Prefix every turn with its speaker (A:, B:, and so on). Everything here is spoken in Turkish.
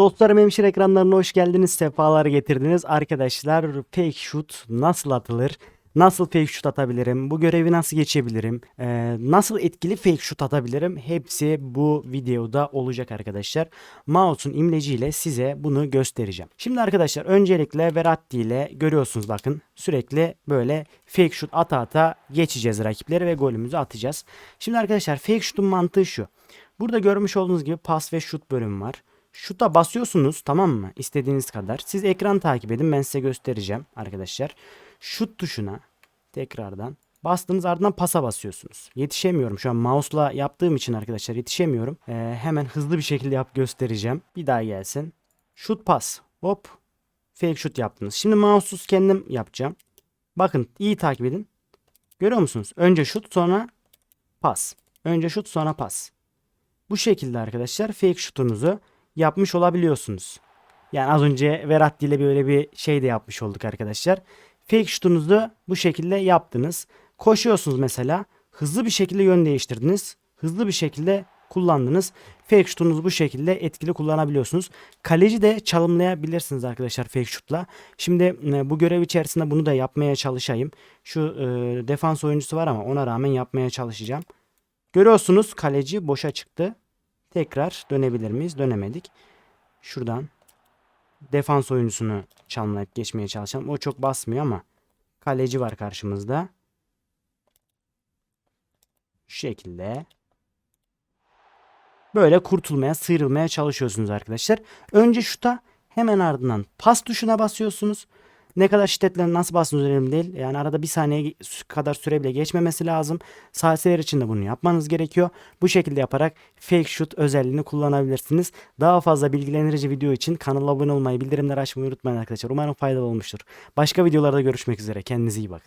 A: Dostlarım hemşire ekranlarına hoş geldiniz. Sefalar getirdiniz. Arkadaşlar fake shoot nasıl atılır? Nasıl fake shoot atabilirim? Bu görevi nasıl geçebilirim? Ee, nasıl etkili fake shoot atabilirim? Hepsi bu videoda olacak arkadaşlar. Mouse'un imleciyle size bunu göstereceğim. Şimdi arkadaşlar öncelikle Veratti ile görüyorsunuz bakın. Sürekli böyle fake shoot ata ata geçeceğiz rakipleri ve golümüzü atacağız. Şimdi arkadaşlar fake shoot'un mantığı şu. Burada görmüş olduğunuz gibi pas ve şut bölümü var. Şuta basıyorsunuz tamam mı? İstediğiniz kadar. Siz ekran takip edin ben size göstereceğim arkadaşlar. Şut tuşuna tekrardan bastığınız ardından pasa basıyorsunuz. Yetişemiyorum şu an mouse'la yaptığım için arkadaşlar yetişemiyorum. Ee, hemen hızlı bir şekilde yap göstereceğim. Bir daha gelsin. Şut pas. Hop. Fake şut yaptınız. Şimdi mouse'suz kendim yapacağım. Bakın iyi takip edin. Görüyor musunuz? Önce şut sonra pas. Önce şut sonra pas. Bu şekilde arkadaşlar fake şutunuzu yapmış olabiliyorsunuz. Yani az önce Veratti ile böyle bir şey de yapmış olduk arkadaşlar. Fake şutunuzu bu şekilde yaptınız. Koşuyorsunuz mesela. Hızlı bir şekilde yön değiştirdiniz. Hızlı bir şekilde kullandınız. Fake şutunuzu bu şekilde etkili kullanabiliyorsunuz. Kaleci de çalımlayabilirsiniz arkadaşlar fake şutla. Şimdi e, bu görev içerisinde bunu da yapmaya çalışayım. Şu e, defans oyuncusu var ama ona rağmen yapmaya çalışacağım. Görüyorsunuz kaleci boşa çıktı. Tekrar dönebilir miyiz? Dönemedik. Şuradan defans oyuncusunu çalımlayıp geçmeye çalışalım. O çok basmıyor ama kaleci var karşımızda. Şu şekilde. Böyle kurtulmaya, sıyrılmaya çalışıyorsunuz arkadaşlar. Önce şuta hemen ardından pas tuşuna basıyorsunuz. Ne kadar şiddetle nasıl bastığınız önemli değil. Yani arada bir saniye kadar süre bile geçmemesi lazım. Salseler için de bunu yapmanız gerekiyor. Bu şekilde yaparak fake shoot özelliğini kullanabilirsiniz. Daha fazla bilgilendirici video için kanala abone olmayı, bildirimleri açmayı unutmayın arkadaşlar. Umarım faydalı olmuştur. Başka videolarda görüşmek üzere. Kendinize iyi bakın.